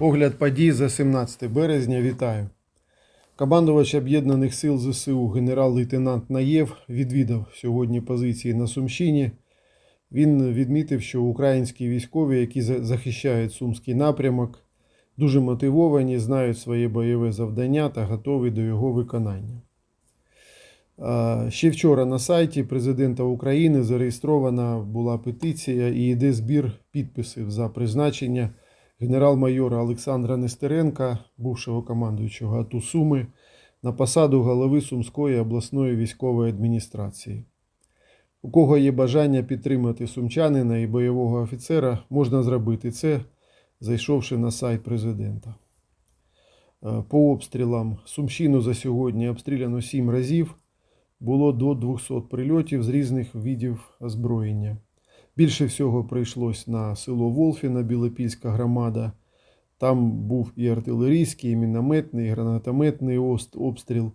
Огляд подій за 17 березня. Вітаю. Командувач Об'єднаних сил ЗСУ генерал-лейтенант Наєв відвідав сьогодні позиції на Сумщині. Він відмітив, що українські військові, які захищають Сумський напрямок, дуже мотивовані, знають своє бойове завдання та готові до його виконання. Ще вчора на сайті президента України зареєстрована була петиція і йде збір підписів за призначення генерал-майора Олександра Нестеренка, бувшого командуючого АТУ Суми, на посаду голови Сумської обласної військової адміністрації. У кого є бажання підтримати сумчанина і бойового офіцера, можна зробити це, зайшовши на сайт президента. Е, По обстрілам Сумщину за сьогодні обстріляно 7 разів. Було до 200 прильотів з різних видів озброєння. Більше всього прийшлось на село Волфіна, Білопільська громада. Там був і артилерійський, і мінометний, і гранатометний обстріл.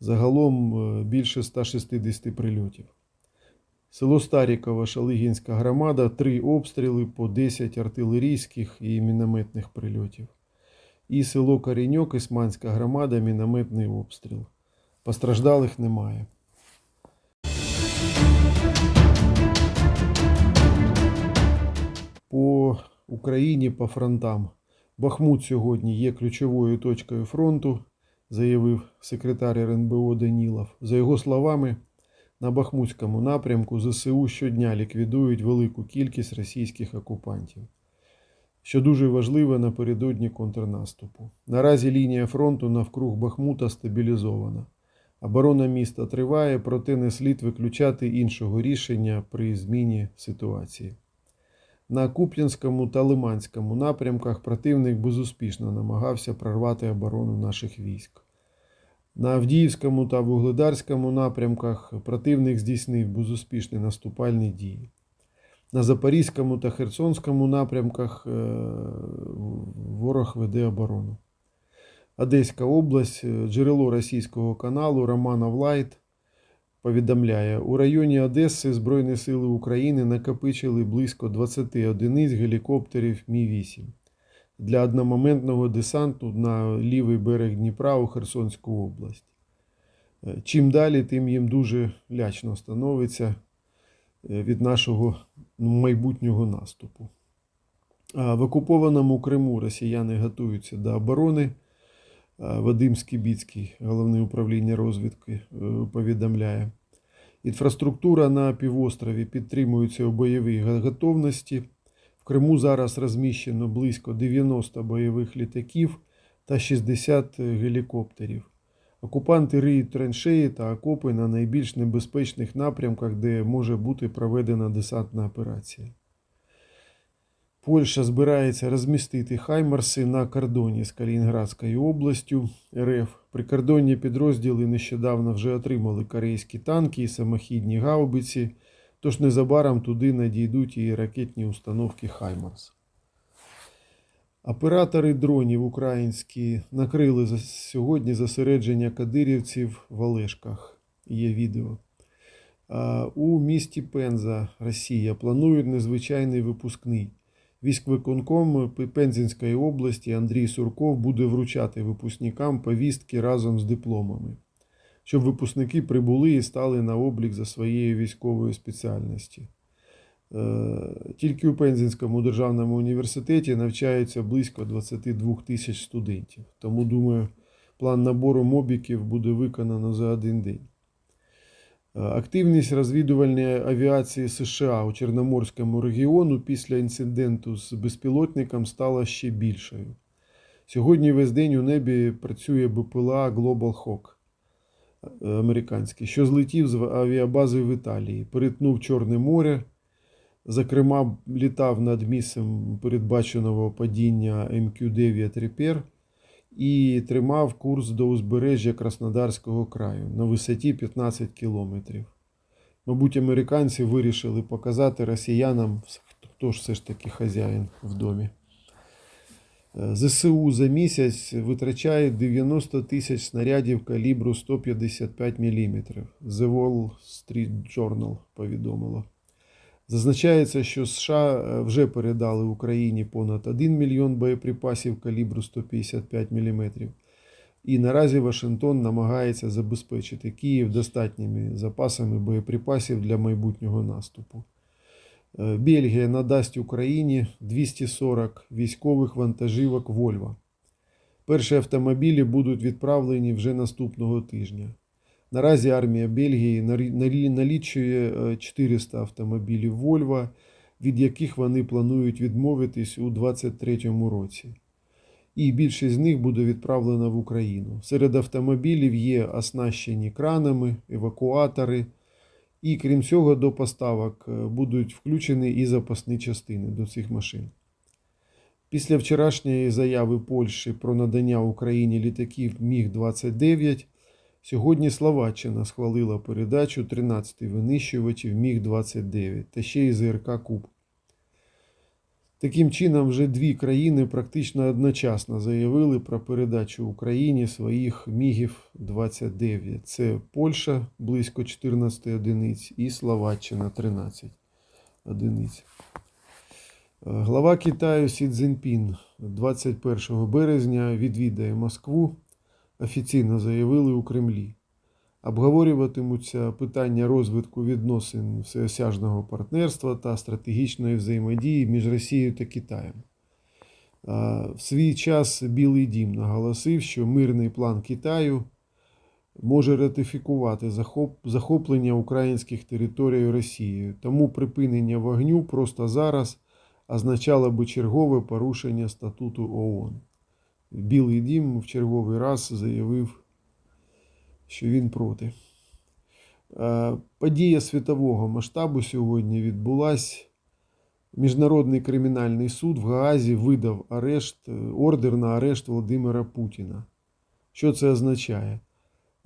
Загалом е, більше 160 прильотів. Село Старіково, Шалигінська громада, три обстріли по 10 артилерійських і мінометних прильотів. І село Коріньок, Ісманська громада, мінометний обстріл. Постраждалих немає. Україні по фронтам. Бахмут сьогодні є ключовою точкою фронту, заявив секретар РНБО Данілов. За його словами, на Бахмутському напрямку ЗСУ щодня ліквідують велику кількість російських окупантів, що дуже важливо напередодні контрнаступу. Наразі лінія фронту навкруг Бахмута стабілізована. Оборона міста триває, проте не слід виключати іншого рішення при зміні ситуації. На Куп'янському та Лиманському напрямках противник безуспішно намагався прорвати оборону наших військ. На Авдіївському та Вугледарському напрямках противник здійснив безуспішні наступальні дії. На Запорізькому та Херсонському напрямках е, ворог веде оборону. Одеська область, е, джерело російського каналу Романов Лайт повідомляє, у районі Одеси Збройні Сили України накопичили близько 20 одиниць гелікоптерів Мі-8 для одномоментного десанту на лівий берег Дніпра у Херсонську область. Е, Чим далі, тим їм дуже лячно становиться е, від нашого ну, майбутнього наступу. В окупованому Криму росіяни готуються до оборони. А Вадим Скібіцький, головне управління розвідки, е, повідомляє. Інфраструктура на півострові підтримується у бойовій готовності. В Криму зараз розміщено близько 90 бойових літаків та 60 гелікоптерів. Окупанти риють траншеї та окопи на найбільш небезпечних напрямках, де може бути проведена десантна операція. Польща збирається розмістити хаймарси на кордоні з Калінінградською областю РФ. Прикордонні підрозділи нещодавно вже отримали корейські танки і самохідні гаубиці, тож незабаром туди надійдуть і ракетні установки Хаймарс. Оператори дронів українські накрили сьогодні зосередження кадирівців в Олешках. Є відео. У місті Пенза, Росія, планують незвичайний випускний. Військвиконком Пензенської області Андрій Сурков буде вручати випускникам повістки разом з дипломами, щоб випускники прибули і стали на облік за своєю військовою спеціальністю. Е, Тільки у Пензенському державному університеті навчаються близько 22 тисяч студентів. Тому, думаю, план набору мобіків буде виконано за один день. Е, Активність розвідувальної авіації США у Чорноморському регіону після інциденту з безпілотником стала ще більшою. Сьогодні весь день у небі працює БПЛА Global Hawk е, американський, що злетів з авіабази в Італії, перетнув Чорне море, зокрема, літав над місцем передбаченого падіння МК-9 Repair і тримав курс до узбережжя Краснодарського краю на висоті 15 кілометрів. Мабуть, американці вирішили показати росіянам, хто ж все ж таки хазяїн в домі. Е, ЗСУ за місяць витрачає 90 тисяч снарядів калібру 155 мм. The Wall Street Journal повідомило. Зазначається, що США е, вже передали Україні понад 1 мільйон боєприпасів калібру 155 мм. І наразі Вашингтон намагається забезпечити Київ достатніми запасами боєприпасів для майбутнього наступу. Е, Бельгія надасть Україні 240 військових вантажівок Вольво. Перші автомобілі будуть відправлені вже наступного тижня. Наразі армія Бельгії налічує е, 400 автомобілів Вольво, від яких вони планують відмовитись у 2023 році. І більшість з них буде відправлена в Україну. Серед автомобілів є оснащені кранами, евакуатори. І крім цього, до поставок е, будуть включені і запасні частини до цих машин. Після вчорашньої заяви Польщі про надання Україні літаків Міг-29, сьогодні Словаччина схвалила передачу 13 винищувачів Міг-29 та ще й ЗРК Куб. Таким чином, вже дві країни практично одночасно заявили про передачу Україні своїх Мігів 29. Це Польща близько 14 одиниць і Словаччина 13 одиниць. Глава Китаю Сі Цзіньпін 21 березня відвідає Москву. Офіційно заявили у Кремлі. Обговорюватимуться питання розвитку відносин всеосяжного партнерства та стратегічної взаємодії між Росією та Китаєм. В свій час Білий Дім наголосив, що мирний план Китаю може ратифікувати захоплення українських територій Росією, тому припинення вогню просто зараз означало би чергове порушення статуту ООН. Білий Дім в черговий раз заявив, що він проти. Е, Подія світового масштабу сьогодні відбулась. Міжнародний кримінальний суд в Гаазі видав арешт, е, ордер на арешт Володимира Путіна. Що це означає?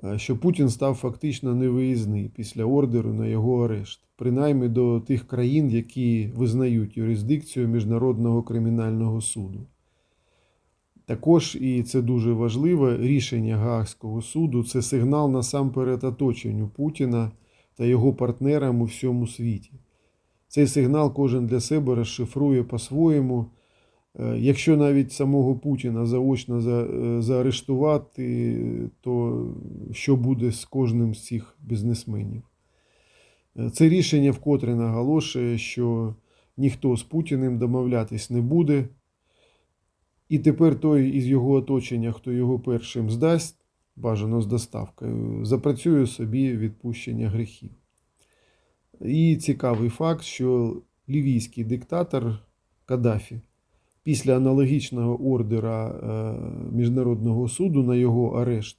Е, Що Путін став фактично невиїзний після ордеру на його арешт, принаймні до тих країн, які визнають юрисдикцію Міжнародного кримінального суду. Також, і це дуже важливо, рішення Гаагського суду це сигнал насамперед оточенню Путіна та його партнерам у всьому світі. Цей сигнал кожен для себе розшифрує по-своєму. Е, Якщо навіть самого Путіна заочно е, заарештувати, то що буде з кожним з цих бізнесменів? Е, Це рішення вкотре наголошує, що ніхто з Путіним домовлятись не буде. І тепер той із його оточення, хто його першим здасть, бажано з доставкою, запрацює собі відпущення гріхів. І цікавий факт, що лівійський диктатор Каддафі після аналогічного ордера е, Міжнародного суду на його арешт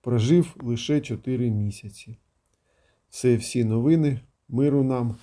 прожив лише 4 місяці. Це всі новини. Миру нам.